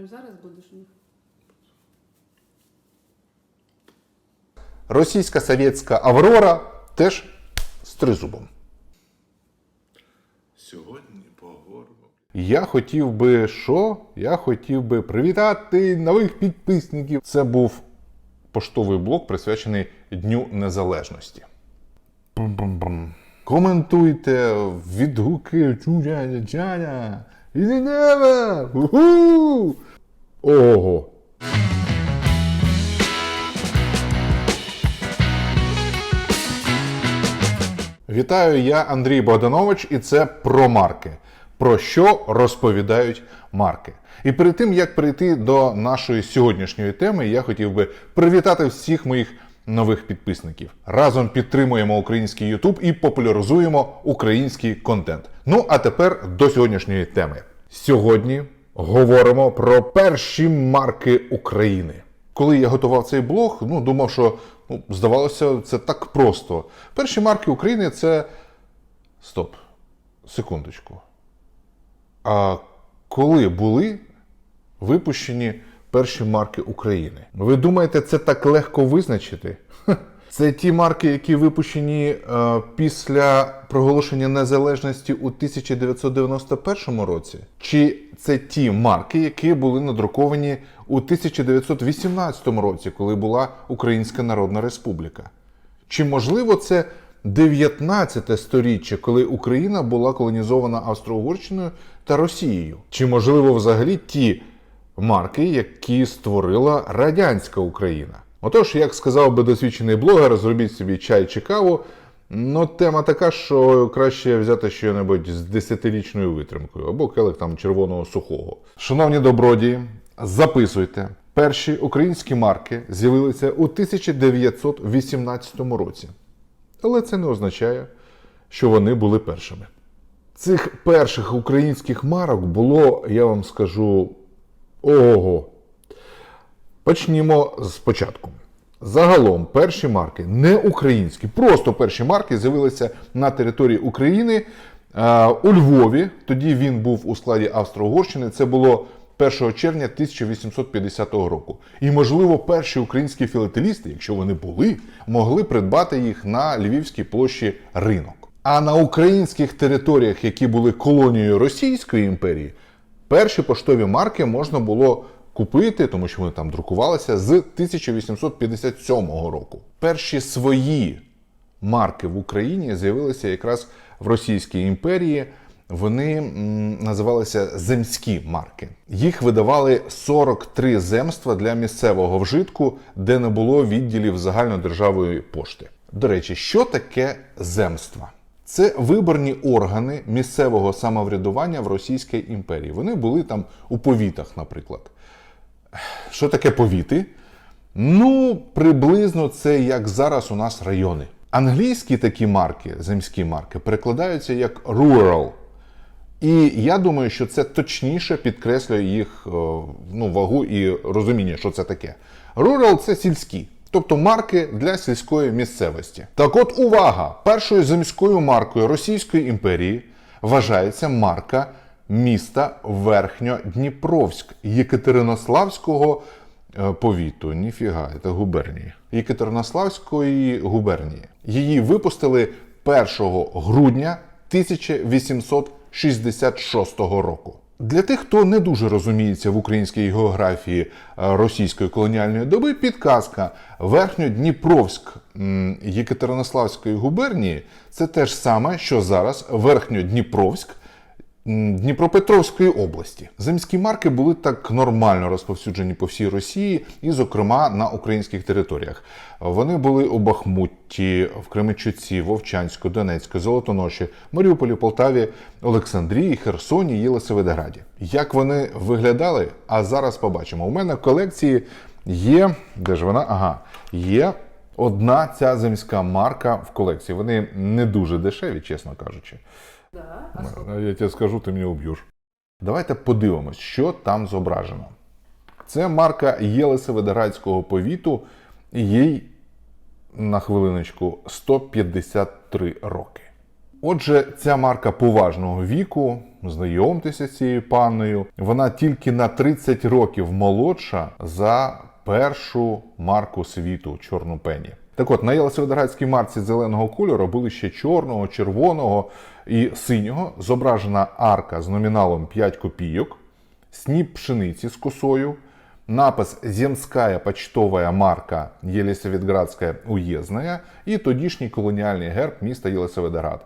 прямо зараз будеш у них? Російська совєтська Аврора теж з тризубом. Сьогодні поговоримо. Я хотів би що? Я хотів би привітати нових підписників. Це був поштовий блок, присвячений Дню Незалежності. Бум-бум-бум. Коментуйте, відгуки, чудя, чаня. Ідева! Уху! Ого! Вітаю, я Андрій Богданович, і це про марки. Про що розповідають марки. І перед тим як перейти до нашої сьогоднішньої теми, я хотів би привітати всіх моїх нових підписників. Разом підтримуємо український YouTube і популяризуємо український контент. Ну а тепер до сьогоднішньої теми. Сьогодні говоримо про перші марки України. Коли я готував цей блог, ну думав, що ну, здавалося, це так просто. Перші марки України це. Стоп. Секундочку. А коли були випущені перші марки України? Ви думаєте, це так легко визначити? Це ті марки, які випущені е, після проголошення незалежності у 1991 році? Чи це ті марки, які були надруковані у 1918 році, коли була Українська Народна Республіка? Чи можливо це 19 сторіччя, коли Україна була колонізована Австро-Угорщиною та Росією? Чи можливо взагалі ті марки, які створила радянська Україна? Отож, як сказав би досвідчений блогер, зробіть собі чай чи каву. Ну, тема така, що краще взяти щось з 10-річною витримкою або келих там червоного сухого. Шановні добродії, записуйте. Перші українські марки з'явилися у 1918 році. Але це не означає, що вони були першими. Цих перших українських марок було, я вам скажу, ого. Почнімо спочатку. Загалом перші марки не українські, просто перші марки з'явилися на території України е, у Львові. Тоді він був у складі Австро-Угорщини. Це було 1 червня 1850 року. І, можливо, перші українські філателісти, якщо вони були, могли придбати їх на Львівській площі ринок. А на українських територіях, які були колонією Російської імперії, перші поштові марки можна було купити, тому що вони там друкувалися з 1857 року. Перші свої марки в Україні з'явилися якраз в Російській імперії. Вони називалися земські марки. Їх видавали 43 земства для місцевого вжитку, де не було відділів загальнодержавної пошти. До речі, що таке земства? Це виборні органи місцевого самоврядування в Російській імперії. Вони були там у повітах, наприклад. Що таке повіти? Ну, приблизно це як зараз у нас райони. Англійські такі марки, земські марки, перекладаються як rural. І я думаю, що це точніше підкреслює їх е, ну, вагу і розуміння, що це таке. Rural – це сільські, тобто марки для сільської місцевості. Так от увага! Першою земською маркою Російської імперії вважається марка міста Верхньодніпровськ Єкатеринославського е, повіту. Ніфіга, це губернії. Єкатеринославської губернії. Її випустили 1 грудня 1866 року. Для тих, хто не дуже розуміється в українській географії е, російської колоніальної доби, підказка Верхньодніпровськ Єкатеринославської губернії це те ж саме, що зараз Верхньодніпровськ Дніпропетровської області. Земські марки були так нормально розповсюджені по всій Росії, і, зокрема, на українських територіях. Вони були у Бахмутті, в Кременчуці, Вовчанську, Донецьку, Золотоноші, Маріуполі, Полтаві, Олександрії, Херсоні, Єлисаветграді. Як вони виглядали? А зараз побачимо. У мене в колекції є. Де ж вона? Ага, є. Одна ця земська марка в колекції. Вони не дуже дешеві, чесно кажучи. Да. А? Ну, Я тебе скажу, ти мене уб'єш. Давайте подивимось, що там зображено. Це марка Єлисаветградського повіту, їй на хвилиночку 153 роки. Отже, ця марка поважного віку, знайомтеся з цією панною. Вона тільки на 30 років молодша за першу марку світу чорну пені. Так от, на Єлисаветградській марці зеленого кольору були ще чорного, червоного і синього. Зображена арка з номіналом 5 копійок, сніп пшениці з косою, напис «Земская почтовая марка Єлисаветградська уєзная» і тодішній колоніальний герб міста Єлисаветград.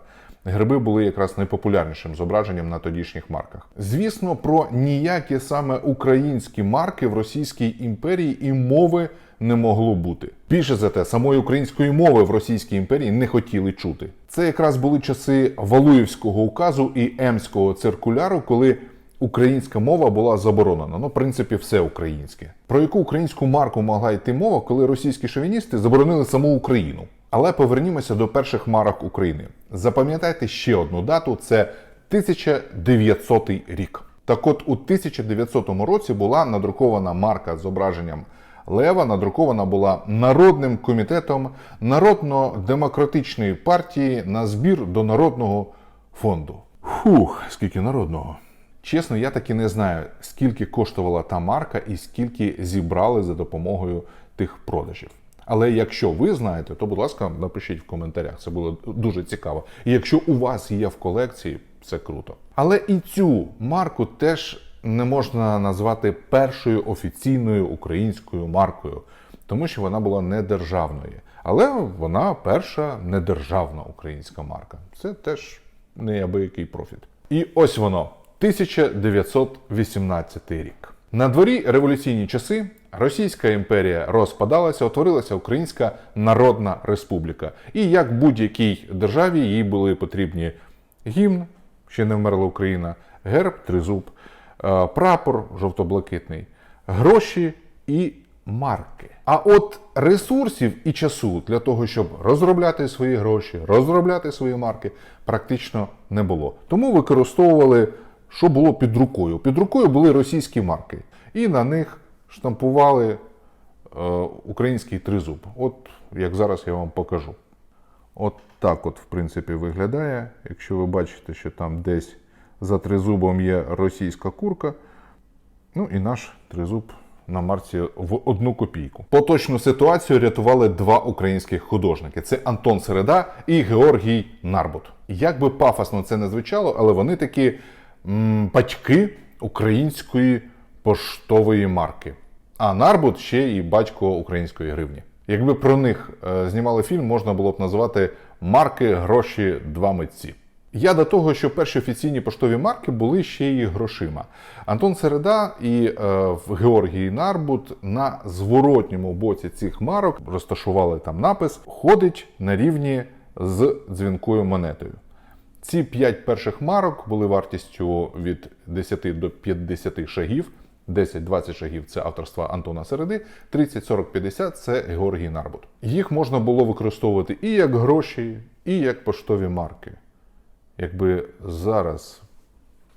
Герби були якраз найпопулярнішим зображенням на тодішніх марках. Звісно, про ніякі саме українські марки в Російській імперії і мови не могло бути. Більше за те, самої української мови в Російській імперії не хотіли чути. Це якраз були часи Валуївського указу і Емського циркуляру, коли українська мова була заборонена. Ну, в принципі, все українське. Про яку українську марку могла йти мова, коли російські шовіністи заборонили саму Україну? Але повернімося до перших марок України. Запам'ятайте ще одну дату: це 1900 рік. Так от у 1900 році була надрукована марка з зображенням Лева, надрукована була Народним комітетом Народно-демократичної партії на збір до Народного фонду. Фух, скільки народного. Чесно, я таки не знаю, скільки коштувала та марка і скільки зібрали за допомогою тих продажів. Але якщо ви знаєте, то будь ласка, напишіть в коментарях. Це було дуже цікаво. І якщо у вас є в колекції, це круто. Але і цю марку теж не можна назвати першою офіційною українською маркою, тому що вона була не державною. Але вона перша недержавна українська марка. Це теж неабиякий профіт. І ось воно, 1918 рік. На дворі революційні часи Російська імперія розпадалася, утворилася Українська Народна Республіка. І як будь-якій державі їй були потрібні гімн, ще не вмерла Україна, герб, тризуб, прапор жовто-блакитний, гроші і марки. А от ресурсів і часу для того, щоб розробляти свої гроші, розробляти свої марки, практично не було. Тому використовували, що було під рукою. Під рукою були російські марки, і на них штампували е, український тризуб. От як зараз я вам покажу. От так, от, в принципі, виглядає. Якщо ви бачите, що там десь за тризубом є російська курка, ну і наш тризуб на марці в одну копійку. Поточну ситуацію рятували два українських художники: це Антон Середа і Георгій Нарбут. Як би пафосно це не звучало, але вони такі м, батьки української поштової марки. А Нарбут ще і батько української гривні. Якби про них е, знімали фільм, можна було б назвати марки, гроші, два митці. Я до того, що перші офіційні поштові марки були ще й грошима. Антон Середа і е, Георгій Нарбут на зворотньому боці цих марок розташували там напис Ходить на рівні з дзвінкою монетою. Ці п'ять перших марок були вартістю від 10 до 50 шагів. 10-20 шагів це авторства Антона Середи, 30, 40, 50 це Георгій Нарбут. Їх можна було використовувати і як гроші, і як поштові марки. Якби зараз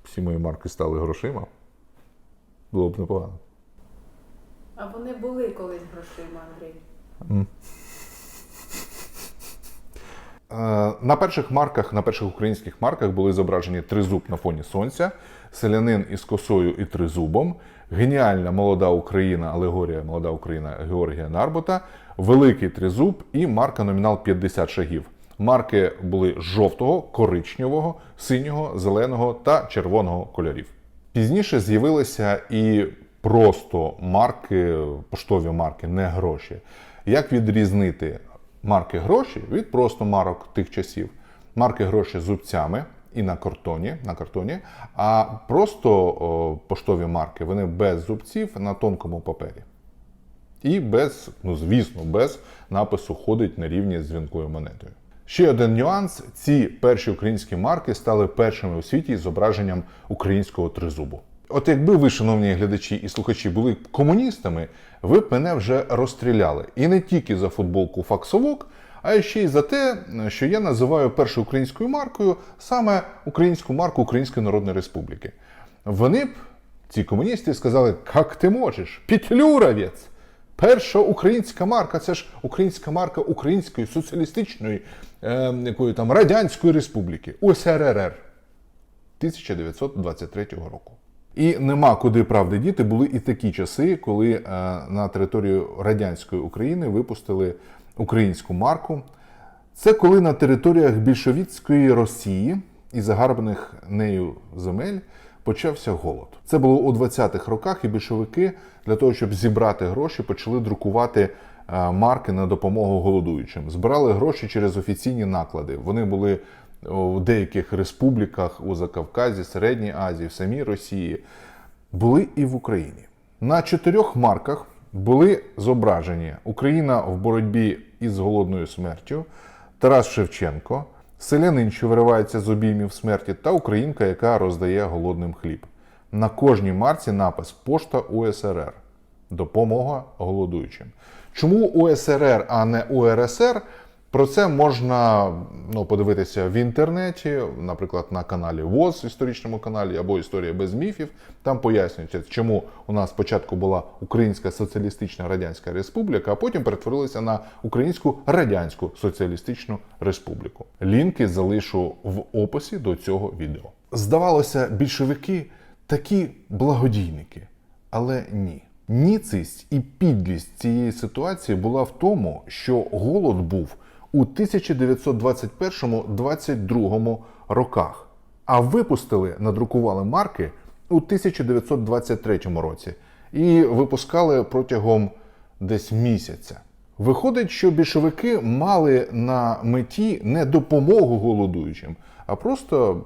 всі мої марки стали грошима, було б непогано. А вони були колись грошима, Андрій. Е, На перших марках, на перших українських марках були зображені тризуб на фоні сонця, селянин із косою і тризубом, геніальна молода Україна, алегорія молода Україна Георгія Нарбота, великий тризуб і марка номінал 50 шагів. Марки були жовтого, коричневого, синього, зеленого та червоного кольорів. Пізніше з'явилися і просто марки, поштові марки, не гроші. Як відрізнити марки гроші від просто марок тих часів? Марки гроші зубцями і на картоні, на картоні, а просто о, поштові марки вони без зубців на тонкому папері. І без, ну звісно, без напису ходить на рівні з дзвінкою монетою. Ще один нюанс: ці перші українські марки стали першими у світі з зображенням українського тризубу. От якби ви, шановні глядачі і слухачі, були комуністами, ви б мене вже розстріляли. І не тільки за футболку факсовок, а ще й за те, що я називаю першою українською маркою саме українську марку Української Народної Республіки. Вони б, ці комуністи, сказали, як ти можеш, петлюровець! Перша українська марка це ж українська марка Української соціалістичної е, якої там Радянської Республіки, УСРР. 1923 року. І нема куди правди діти. Були і такі часи, коли е, на територію радянської України випустили українську марку. Це коли на територіях більшовіцької Росії і загарбаних нею земель почався голод. Це було у 20-х роках, і більшовики для того, щоб зібрати гроші, почали друкувати е, марки на допомогу голодуючим. Збирали гроші через офіційні наклади. Вони були у деяких республіках у Закавказі, Середній Азії, в самій Росії, були і в Україні. На чотирьох марках були зображені Україна в боротьбі із голодною смертю, Тарас Шевченко, селянин, що виривається з обіймів смерті, та українка, яка роздає голодним хліб. На кожній марці напис Пошта УСРР. Допомога голодуючим. Чому УСРР, а не УРСР? Про це можна ну, подивитися в інтернеті, наприклад, на каналі ВОЗ, історичному каналі, або Історія без міфів. Там пояснюється, чому у нас спочатку була Українська Соціалістична Радянська Республіка, а потім перетворилася на Українську Радянську Соціалістичну Республіку. Лінки залишу в описі до цього відео. Здавалося, більшовики такі благодійники, але ні. Ніцисть і підлість цієї ситуації була в тому, що голод був у 1921-22 роках, а випустили, надрукували марки у 1923 році і випускали протягом десь місяця. Виходить, що більшовики мали на меті не допомогу голодуючим, а просто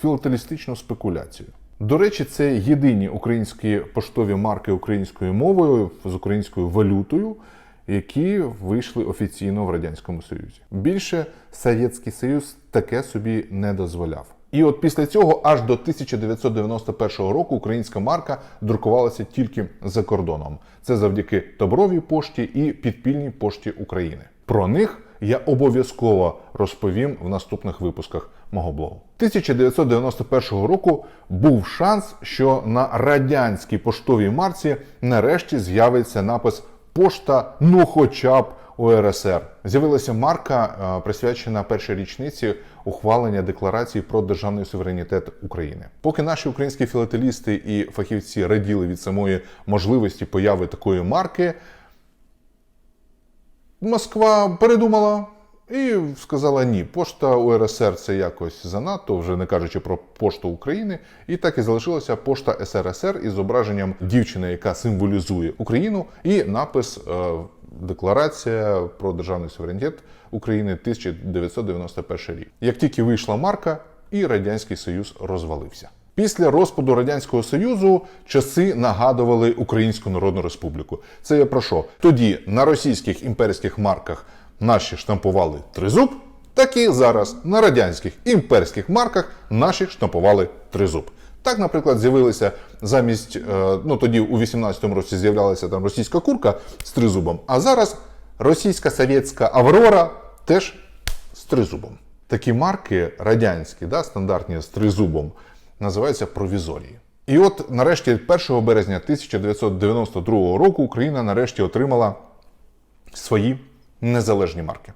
філателістичну спекуляцію. До речі, це єдині українські поштові марки українською мовою з українською валютою, які вийшли офіційно в Радянському Союзі. Більше Совєтський Союз таке собі не дозволяв. І от після цього аж до 1991 року українська марка друкувалася тільки за кордоном. Це завдяки Добровій пошті і підпільній пошті України. Про них я обов'язково розповім в наступних випусках мого блогу. 1991 року був шанс, що на радянській поштовій марці нарешті з'явиться напис Пошта, ну хоча б УРСР. З'явилася марка, е, присвячена першій річниці ухвалення декларації про державний суверенітет України. Поки наші українські філателісти і фахівці раділи від самої можливості появи такої марки, Москва передумала і сказала ні, пошта УРСР це якось занадто, вже не кажучи про пошту України. І так і залишилася пошта СРСР із зображенням дівчини, яка символізує Україну, і напис е, Декларація про державний суверенітет України 1991 рік. Як тільки вийшла марка, і Радянський Союз розвалився. Після розпаду Радянського Союзу часи нагадували Українську Народну Республіку. Це я про що? Тоді на російських імперських марках наші штампували тризуб, так і зараз на радянських імперських марках наші штампували тризуб. Так, наприклад, з'явилися замість, е, ну тоді у 18-му році з'являлася там російська курка з тризубом, а зараз російська совєтська Аврора теж з тризубом. Такі марки радянські, да, стандартні з тризубом, називаються провізорії. І от нарешті, 1 березня 1992 року, Україна нарешті отримала свої незалежні марки.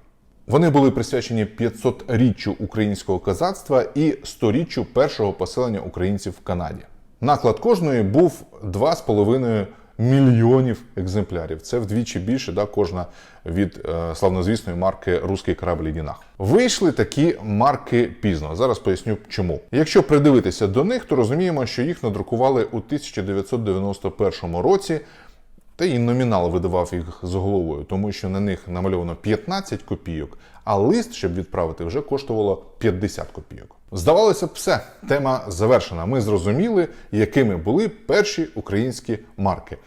Вони були присвячені 500-річчю українського козацтва і 100-річчю першого поселення українців в Канаді. Наклад кожної був 2,5 мільйонів екземплярів. Це вдвічі більше, да, кожна від е, славнозвісної марки Руський корабль Дінах. Вийшли такі марки пізно. Зараз поясню чому. Якщо придивитися до них, то розуміємо, що їх надрукували у 1991 році. Та і номінал видавав їх з головою, тому що на них намальовано 15 копійок, а лист, щоб відправити, вже коштувало 50 копійок. Здавалося б, все, тема завершена. Ми зрозуміли, якими були перші українські марки.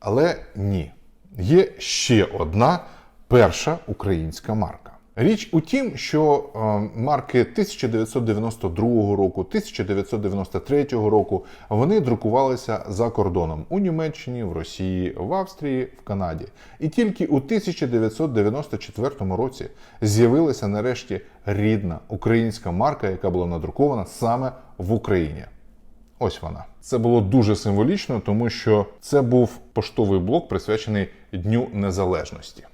Але ні, є ще одна перша українська марка. Річ у тім, що е, марки 1992 року, 1993 року вони друкувалися за кордоном у Німеччині, в Росії, в Австрії, в Канаді. І тільки у 1994 році з'явилася нарешті рідна українська марка, яка була надрукована саме в Україні. Ось вона. Це було дуже символічно, тому що це був поштовий блок, присвячений Дню Незалежності.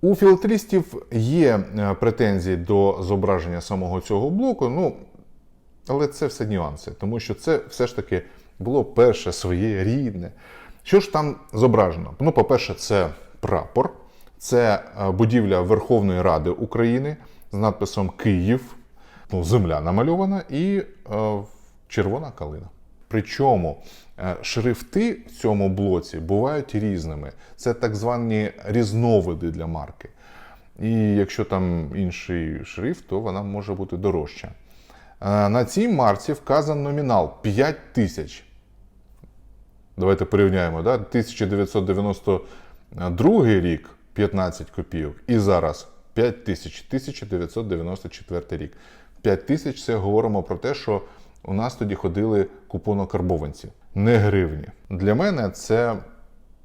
У філателістів є е, претензії до зображення самого цього блоку. Ну, Але це все нюанси, тому що це все ж таки було перше своє рідне. Що ж там зображено? Ну, по-перше, це прапор, це е, будівля Верховної Ради України з надписом Київ, ну, земля намальована і е, червона калина. Причому е, шрифти в цьому блоці бувають різними. Це так звані різновиди для марки. І якщо там інший шрифт, то вона може бути дорожча. Е, На цій марці вказан номінал 5 тисяч. Давайте порівняємо, да? 1992 рік 15 копійок, і зараз 5 тисяч, 1994 рік. 5 тисяч це говоримо про те, що у нас тоді ходили купонокарбованці, не гривні. Для мене це,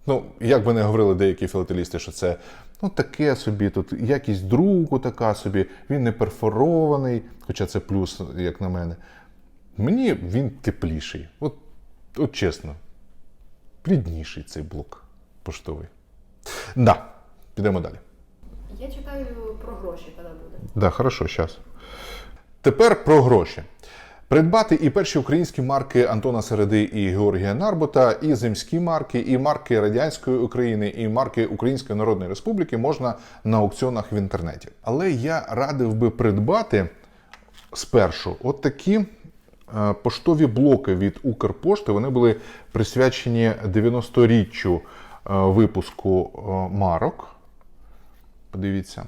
ну, як би не говорили деякі філателісти, що це ну, таке собі, тут якість друку така собі, він не перфорований, хоча це плюс, як на мене. Мені він тепліший. От, от чесно, рідніший цей блок поштовий. Да, підемо далі. Я чекаю про гроші, коли буде. Да, хорошо, зараз. Тепер про гроші. Придбати і перші українські марки Антона Середи і Георгія Нарбота, і земські марки, і марки Радянської України, і марки Української Народної Республіки можна на аукціонах в інтернеті. Але я радив би придбати спершу от такі е, поштові блоки від Укрпошти. Вони були присвячені 90-річчю е, випуску е, марок. Подивіться,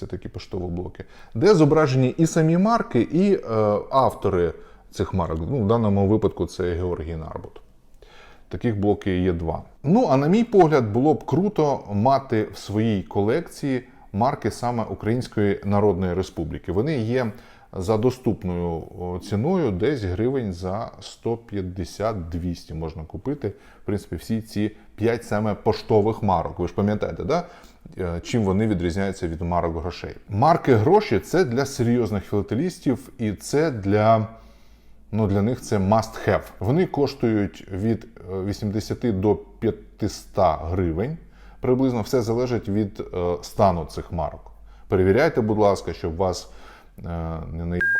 це такі поштові блоки, де зображені і самі марки, і е, автори цих марок. Ну, в даному випадку це Георгій Нарбут. Таких блоків є два. Ну, а на мій погляд, було б круто мати в своїй колекції марки саме Української Народної Республіки. Вони є за доступною ціною, десь гривень за 150-200 можна купити. В принципі, всі ці 5 саме поштових марок. Ви ж пам'ятаєте, да? Е, чим вони відрізняються від марок грошей? Марки гроші це для серйозних філателістів, і це для ну, для них це must have. Вони коштують від е, 80 до 500 гривень. Приблизно все залежить від е, стану цих марок. Перевіряйте, будь ласка, щоб вас е, не наїбали,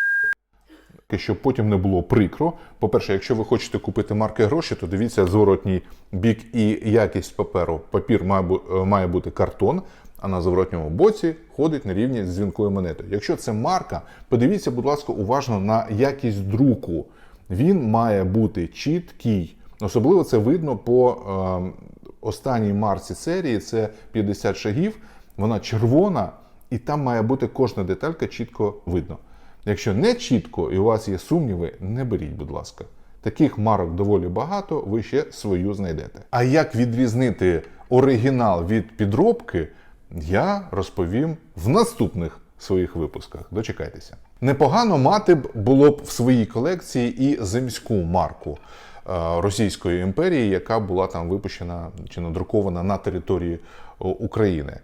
щоб потім не було прикро. По-перше, якщо ви хочете купити марки гроші, то дивіться зворотній бік і якість паперу. Папір має, е, бути картон, а на зворотньому боці ходить на рівні з дзвінкою монетою. Якщо це марка, подивіться, будь ласка, уважно на якість друку. Він має бути чіткий. Особливо це видно по е, останній марці серії, це 50 шагів. Вона червона, і там має бути кожна деталька чітко видно. Якщо не чітко і у вас є сумніви, не беріть, будь ласка. Таких марок доволі багато, ви ще свою знайдете. А як відрізнити оригінал від підробки, я розповім в наступних своїх випусках. Дочекайтеся. Непогано мати б було б в своїй колекції і земську марку е, Російської імперії, яка була там випущена чи надрукована на території України.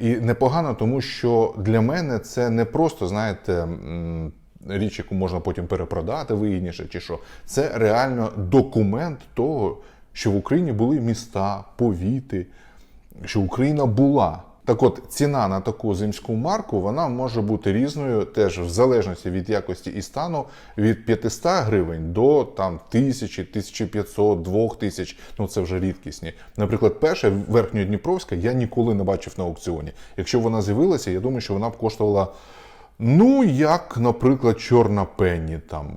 І непогано, тому що для мене це не просто, знаєте, річ, яку можна потім перепродати вигідніше, чи що. Це реально документ того, що в Україні були міста, повіти, що Україна була. Так от ціна на таку земську марку вона може бути різною, теж в залежності від якості і стану, від 500 гривень до там 1000, 1500, 2000, ну це вже рідкісні. Наприклад, перша верхньодніпровська я ніколи не бачив на аукціоні. Якщо вона з'явилася, я думаю, що вона б коштувала, ну як, наприклад, чорна пенні, там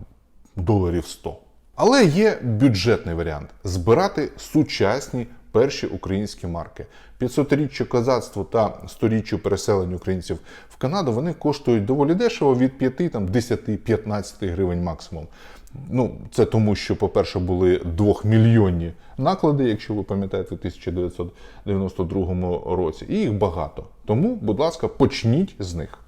доларів 100. Але є бюджетний варіант збирати сучасні перші українські марки. 500-річчя козацтву та 100-річчю переселення українців в Канаду вони коштують доволі дешево від 5, там, 10, 15 гривень максимум. Ну, це тому, що, по-перше, були двохмільйонні наклади, якщо ви пам'ятаєте, в 1992 році, і їх багато. Тому, будь ласка, почніть з них.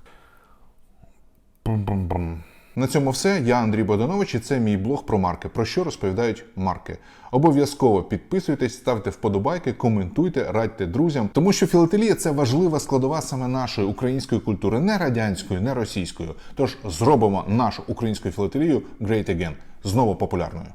Бум-бум-бум. На цьому все. Я Андрій Богданович і це мій блог про марки. Про що розповідають марки. Обов'язково підписуйтесь, ставте вподобайки, коментуйте, радьте друзям, тому що філателія це важлива складова саме нашої української культури, не радянської, не російської. Тож зробимо нашу українську філателію great again, знову популярною.